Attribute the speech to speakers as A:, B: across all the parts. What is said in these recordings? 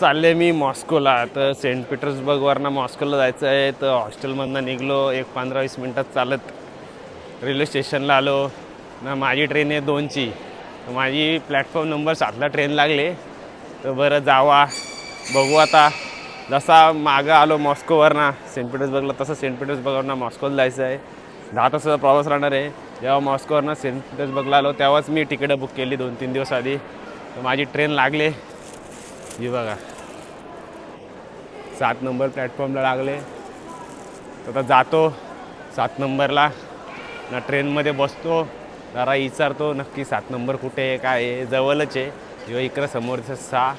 A: चालले मी मॉस्कोला. तर सेंट पीटर्सबर्गवरनं मॉस्कोला जायचं आहे. तर हॉस्टेलमधनं निघलो. एक पंधरा वीस मिनटात चालत रेल्वे स्टेशनला आलो. ना माझी ट्रेन आहे दोनची. तर माझी प्लॅटफॉर्म नंबर सातला ट्रेन लागले. तर बरं जावा. बघू आता. जसा मागं आलो मॉस्कोवरनं सेंट पीटर्सबर्गला तसं सेंट पीटर्सबर्गवरनं मॉस्कोला जायचं आहे. दहा तासाचा प्रवास राहणार आहे. जेव्हा मॉस्कोवरनं सेंट पीटर्सबर्गला आलो तेव्हाच मी तिकीटं बुक केली दोन तीन दिवस आधी. तर माझी ट्रेन लागले. ही बघा. सात नंबर प्लॅटफॉर्मला लागले. तर आता जातो. सात नंबरला. ना ट्रेनमध्ये बसतो. जरा विचारतो नक्की सात नंबर कुठे आहे काय आहे? जवळच आहे. किंवा इकडं समोरचं सहा.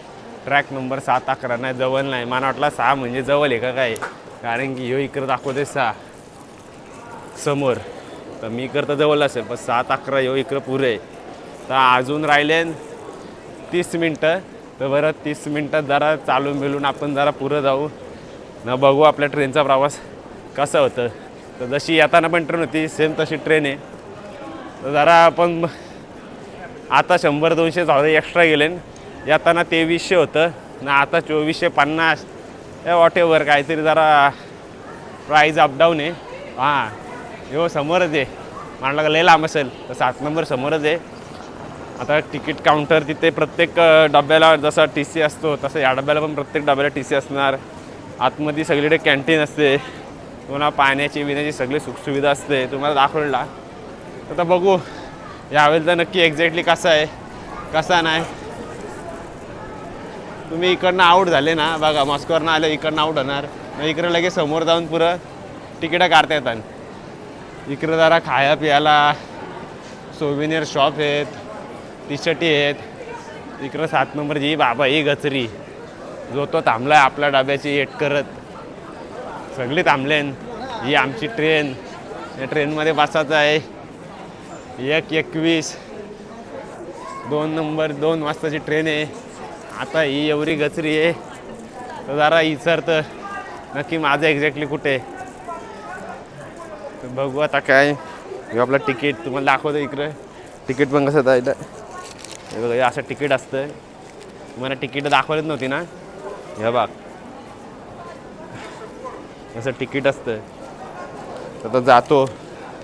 A: ट्रॅक नंबर सात अकरा. नाही जवळ नाही. मला वाटलं सहा म्हणजे जवळ आहे का काय? कारण की ह्यो इकडं दाखवते सहा. समोर. तर मी इकडं तर जवळ असेल पण सात अकरा ह्यो इकडं पुरे. आहे तर अजून राहिले तीस मिनटं. तर बरं तीस मिनटात जरा चालून मिळून आपण जरा पुरं जाऊ. न बघू आपल्या ट्रेनचा प्रवास कसा होतं. तर जशी येताना पण ट्रेन होती सेम तशी ट्रेन आहे. तर जरा आपण आता शंभर दोनशे झाले एक्स्ट्रा गेले येताना तेवीसशे होतं ना आता चोवीसशे पन्नास. वॉट एवर काहीतरी जरा प्राईज अपडाऊन आहे. हां हो समोरच आहे. म्हटलं का लय लांब असेल. तर सात नंबर समोरच आहे. आता तिकीट काउंटर तिथे प्रत्येक डब्याला जसा टी सी असतो तसं या डब्याला पण प्रत्येक डब्याला टी सी असणार. आतमध्ये सगळीकडे कॅन्टीन असते. तुम्हाला पाण्याची पिण्याची सगळी सुखसुविधा असते. तुम्हाला दाखवला आता बघू यावेळेला तर नक्की एक्झॅक्टली कसं आहे कसा नाही. तुम्ही इकडनं आऊट झाले ना बघा मॉस्कोवरनं आले इकडनं आऊट होणार. मग इकडे लगेच समोर जाऊन पुरं तिकीटं काढता येतात. इकडं जरा खाया प्यायला सोविनियर शॉप आहेत. टी शर्टी आहेत. इकडं सात नंबरची बाबा ही गचरी. जो तो थांबलाय आपल्या डब्याची एट करत. सगळी थांबलेन. ही आमची ट्रेन. या ट्रेनमध्ये बसायचं आहे. एक एकवीस. दोन नंबर दोन वाजताची ट्रेन आहे. आता ही एवढी गचरी आहे. तर जरा विचारतं नक्की माझं एक्झॅक्टली कुठे? आहे तर बघू आता काय. हे आपलं तिकीट तुम्हाला दाखवतो इकडं. तिकीट पण कसं जायचं हे बघा हे असं तिकीट असतं तुम्हाला तिकीट दाखवलीच नव्हती ना? हे बघ. असं तिकीट असतं तर आता जातो.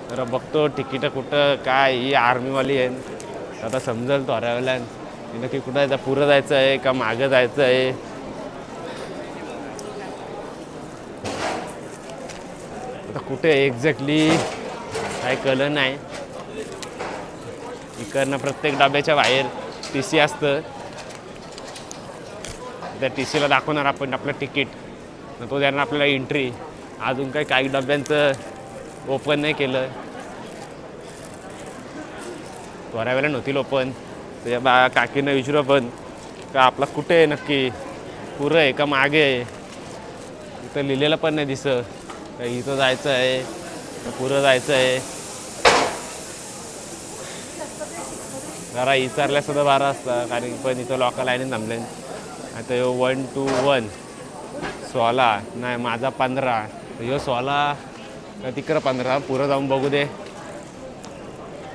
A: तर बघतो तिकीटं कुठं काय ही आर्मीवाली आहे. आता समजेल तो वेळेला नक्की कुठं जायचं पुरं जायचं आहे का मागं जायचं आहे? आता कुठे एक्झॅक्टली काय कळलं नाही. कारण प्रत्येक डब्याच्या बाहेर टी सी असतं. त्या टी सीला दाखवणार आपण आपलं तिकीट तो द्यायला आपल्याला एंट्री अजून काही काही डब्यांचं ओपन नाही केलं. थोड्या वेळा नव्हतील ओपन त्या बा काकीनं विचारू पण का आपला कुठे आहे नक्की? पुरं आहे का मागे आहे? इथं लिहिलेलं पण नाही दिसं इथं जायचं आहे. पुरं जायचं आहे. जरा इचारल्या सुद्धा बारा असता कारण पण इथं लोकल लाईन थांबले आता ह्यो वन टू वन सोळा नाही माझा पंधरा. ह्यो सोळा तिकडं पंधरा. पुरं जाऊन बघू दे.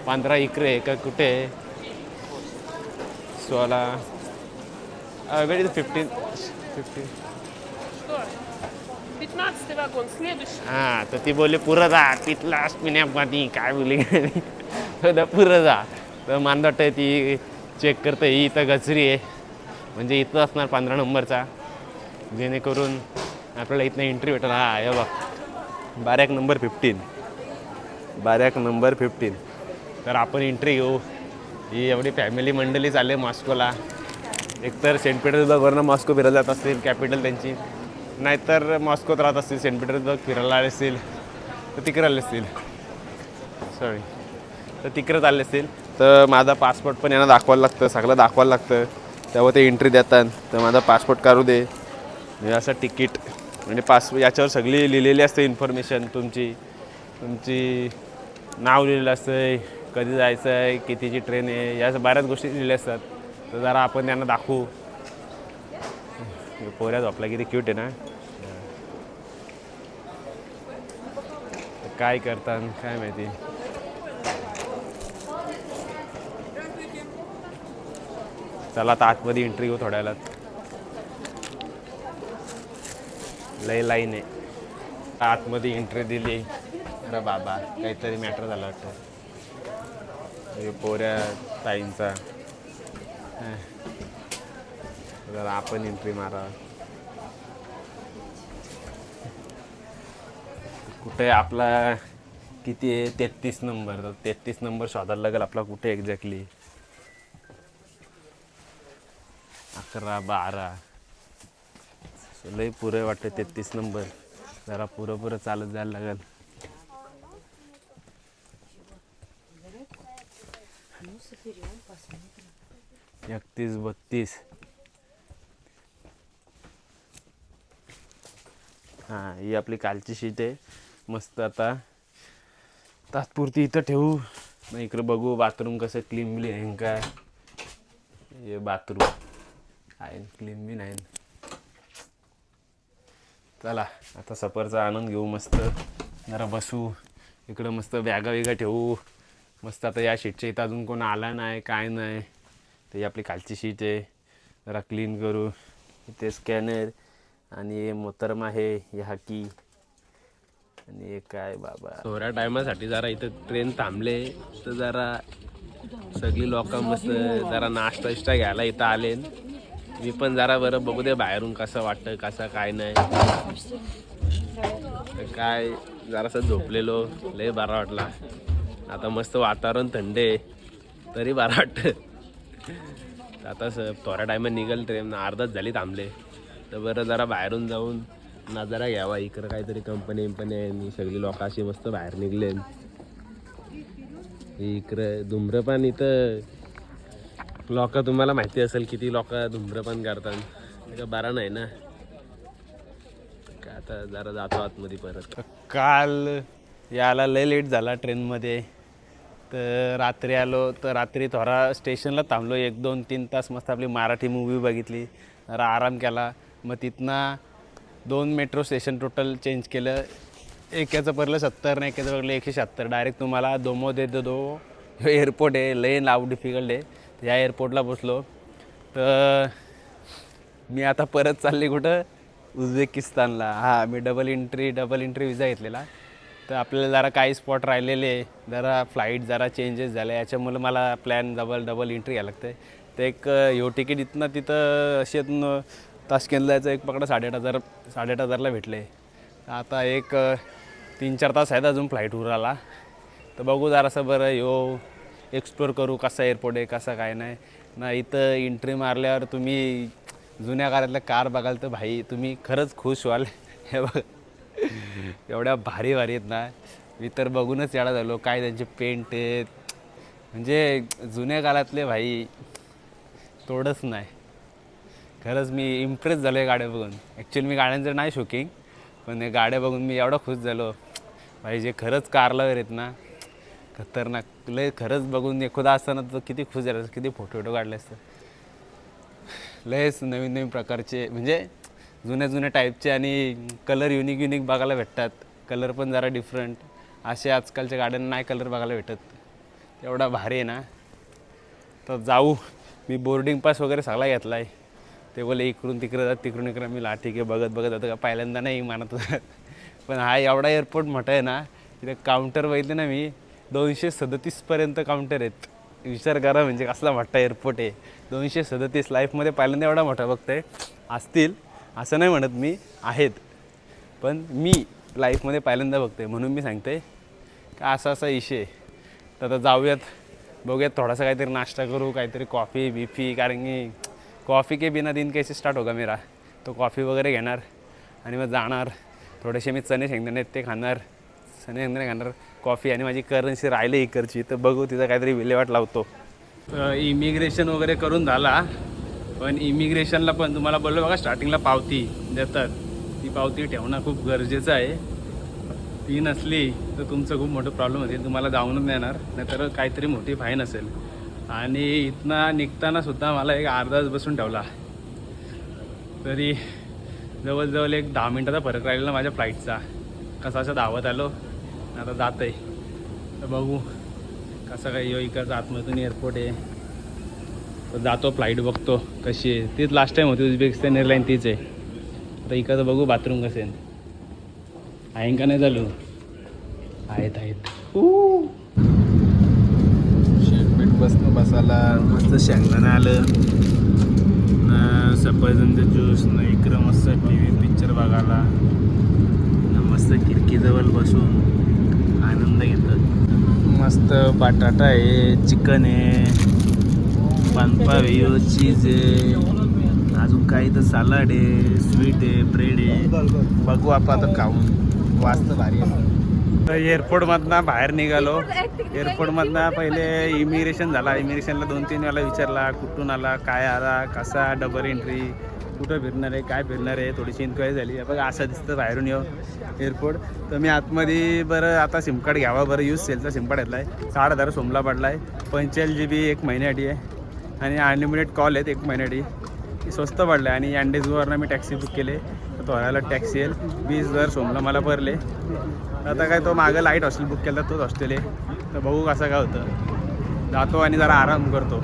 A: पंधरा इकडे का कुठे? सोळा. वेट इज फिफ्टीन फिफ्टीन हां तर ती बोलली पुरं जा तिथला स्पिन्यामध्ये काय बोलली? पुरं जा. तर मला आहे ती चेक करते ही इथं गजरी आहे. म्हणजे इथं असणार पंधरा नंबरचा. जेणेकरून आपल्याला इथनं एंट्री भेटेल. हा हे बघ. एक number fifteen barrack number fifteen तर आपण एंट्री घेऊ. ही एवढी फॅमिली मंडळी चालले मॉस्कोला. एकतर सेंट पीटर्सबर्गवरनं मॉस्को फिरायला जात असतील कॅपिटल त्यांची. नाहीतर मॉस्कोत राहत असतील सेंट पीटर्सबर्ग फिरायला आले असतील. तर तिकडे आले असतील. सॉरी तर तिकडे चालले असतील. तर माझा पासपोर्ट पण यांना दाखवायला लागतं सगळं दाखवायला लागतं. तेव्हा ते एंट्री देतात. तर माझा पासपोर्ट काढू दे. असं तिकीट म्हणजे पास याच्यावर सगळी लिहिलेली असते इन्फॉर्मेशन तुमची तुमची नाव लिहिलेलं असतं कधी जायचं आहे कितीची ट्रेन आहे या बऱ्याच गोष्टी लिहिल्या असतात. तर जरा आपण त्यांना दाखवू. पोऱ्या झोपला किती क्यूट आहे ना. तर काय करतात काय माहिती. चला आता आतमध्ये एंट्री घेऊ थोड्या वेळात लय लाईन आहे. आतमध्ये एंट्री दिली. अरे बाबा काहीतरी मॅटर झालं वाटतं. पोऱ्या ताईंचा. जरा आपण एंट्री मारा. कुठे आपला किती आहे? तेहतीस नंबर. तर तेहतीस नंबर शोधायला लागेल आपला कुठे एक्झॅक्टली अकरा बारा. लई पुरे वाटतं तेहतीस नंबर. जरा पुरं पुरं चालत जायला लागेल. एकतीस बत्तीस. हां ही आपली कालची शीट आहे. मस्त आता. तात्पुरती इथं ठेवू. मग इकडं बघू बाथरूम कसं क्लीन बिली काय. हे बाथरूम. आहे क्लीन बी नाही. चला आता सफरचा आनंद घेऊ मस्त. जरा बसू. इकडं मस्त बॅगा वेगा ठेवू. मस्त आता या शीटच्या इथं अजून कोण आला नाही काय नाही. ते आपली खालची शीट आहे. जरा क्लीन करू. इथे स्कॅनर आणि मोतरम आहे हे हाकी. आणि काय बाबा. थोड्या टायमासाठी जरा इथं ट्रेन थांबले. तर जरा सगळी लोक मस्त जरा नाश्ता इष्टा घ्यायला इथं आले मी पण जरा बरं बघू दे बाहेरून कसं वाटतं कसं काय नाही. तर काय जरासं झोपलेलो लय बरा वाटला. आता मस्त वातावरण थंड आहे तरी बरं वाटतं. आता स थोड्या टायमात निघल ट्रेन अर्धाच झाली थांबले. तर बरं जरा बाहेरून जाऊन नजारा घ्यावा इकडं काहीतरी कंपनी विंपनी आहे मी सगळी लोक अशी मस्त बाहेर निघले. इकडं धुम्रपान इथं लोक तुम्हाला माहिती असेल किती लोक धुम्रपान करतात. का बरा नाही ना? काय आता जरा जातो आतमध्ये परत. काल याला लय लेट झाला ट्रेनमध्ये तर रात्री आलो तर रात्री थोडा स्टेशनला थांबलो. एक दोन तीन तास मस्त आपली मराठी मूवी बघितली. जरा आराम केला. मग तिथनं दोन मेट्रो स्टेशन टोटल चेंज केलं. एकाचं पडलं सत्तर नाही एकाचं पडलं एकशे शहात्तर. डायरेक्ट तुम्हाला दोमो दे दो दो. एअरपोर्ट आहे लय नाव डिफिकल्ट आहे. या एअरपोर्टला बसलो. तर मी आता परत चालली कुठं? उझबेकिस्तानला. हां मी double entry double entry visa घेतलेला. तर आपल्याला जरा काही स्पॉट राहिलेले जरा फ्लाईट जरा चेंजेस झाले याच्यामुळे मला प्लॅन डबल डबल एंट्री घ्यायला लागते तर एक यो तिकीट इथनं तिथं असे ताशकेंदला जायचं एक पकडा साडेआठ हजार साडेआठ हजारला भेटले. आता एक तीन चार तास आहेत अजून फ्लाईट उराला तर बघू जरासं बरं ह्यो एक्सप्लोर करू कसा एअरपोर्ट आहे कसा काय नाही. ना इथं एंट्री मारल्यावर तुम्ही जुन्या काळातल्या कार बघाल तर भाई तुम्ही खरंच खुश व्हाल. हे बघ. एवढ्या भारी भारी आहेत ना. मी तर बघूनच याडा झालो काय त्यांचे पेंट आहेत. म्हणजे जुन्या काळातले भाई तोडच नाही. खरंच मी इम्प्रेस झालो आहे गाड्या बघून. ॲक्च्युली मी गाड्यांचं नाही शोकिंग पण हे गाड्या बघून मी एवढा खुश झालो. भाई जे खरंच कार लवर आहेत ना खतरनाक. लय खरंच बघून एखादा असताना तर किती खुश झालं असतं, किती फोटो फोटो काढले असतं. लयच नवीन नवीन प्रकारचे म्हणजे जुन्या जुन्या टाईपचे आणि कलर युनिक युनिक बघायला भेटतात. कलर पण जरा डिफरंट असे आजकालच्या गाड्यांना नाही कलर बघायला भेटत. एवढा भारी आहे ना. तर जाऊ. मी बोर्डिंग पास वगैरे सगळा घेतला आहे ते बोले इकडून तिकडे जात तिकडून इकडे. मी लाठी घे बघत बघत. जातो का पहिल्यांदा नाही मानत होतं पण हा एवढा एअरपोर्ट मोठा आहे ना तिथे काउंटर बघितले ना मी दोनशे सदतीसपर्यंत काउंटर आहेत. विचार करा म्हणजे कसला मोठा एअरपोर्ट आहे. दोनशे सदतीस लाईफमध्ये पहिल्यांदा एवढा मोठा बघतोय. असतील असं नाही म्हणत मी आहेत. पण मी लाईफमध्ये पहिल्यांदा बघतोय म्हणून मी सांगते का असा असा इशे आहे. तर आता जाऊयात. बघूयात थोडासा काहीतरी नाश्ता करू काहीतरी कॉफी बिफी कारण की कॉफी के बिना दिन कैसे स्टार्ट होगा मेरा? तो कॉफी वगैरे घेणार आणि मग जाणार. थोडेसे मी चणे शेंगदाणे ते खाणार. चणे शेंगदाणे खाणार कॉफी आणि माझी करन्सी राहिली इकडची तर बघू तिथं काहीतरी विल्हेवाट लावतो. इमिग्रेशन वगैरे करून झाला पण इमिग्रेशनला पण तुम्हाला बोललो बघा स्टार्टिंगला पावती देतात. ती पावती ठेवणं खूप गरजेचं आहे. ती नसली तर तुमचं खूप मोठं प्रॉब्लेम होतील तुम्हाला जाऊनच नाही नाहीतर काहीतरी मोठी फाईन असेल. आणि इथनं निघताना सुद्धा मला एक अर्धा बसून ठेवला. तरी जवळजवळ एक दहा मिनटाचा फरक राहिलेला माझ्या फ्लाईटचा कसा असं धावत आलो. आता जात आहे तर बघू कसं काय यो इकडचं आतमधून एअरपोर्ट आहे. तर जातो फ्लाईट बघतो कशी आहे. तीच लास्ट टाईम होती उझबेकिस्तान एअरलाईन तीच आहे.
B: तर इकडचं बघू बाथरूम कसे आहे. का नाही चालू? आहेत आहेत.
A: शेटपेट बसणं बसायला. मस्त शेंगदाणा आलं. न सफरचंद ज्यूस न इकडं मस्त टी व्ही पिक्चर बघायला. न मस्त खिडकीजवळ बसून. आनंद घेतो. मस्त बटाटा आहे चिकन आहे पानपाव चीज आहे अजून काही तर सलाड आहे स्वीट आहे ब्रेड आहे. बघू आपण आता खाऊन. वाचतं भारी आहे. तर एअरपोर्टमधनं बाहेर निघालो. एअरपोर्टमधनं पहिले इमिग्रेशन झाला. इमिग्रेशनला दोन तीन वेळा विचारला कुठून आला काय आला कसा डबल एंट्री कुठं फिरणार आहे काय फिरणार आहे थोडीशी इन्क्वायरी झाली. बघा असं दिसतं बाहेरून येऊ एअरपोर्ट तर मी आतमध्ये बरं आता सिम कार्ड घ्यावा बरं यूज सेलचा सिम कार्ड घेतला आहे साठ हजार सोमला पडला आहे पंचेचाळीस जी बी एक महिन्यासाठी आहे. आणि अनलिमिटेड कॉल आहेत एक महिन्यासाठी. स्वस्त पडलं आहे आणि अँडेजवरनं मी टॅक्सी बुक केले. तर थोड्याला टॅक्सी येईल. वीस हजार सोमला मला भरले. आता काय तो मागं लाइट हॉस्टेल बुक केला तोच हॉस्टेल आहे. तर बघू कसं काय होतं. जातो आणि जरा आराम करतो.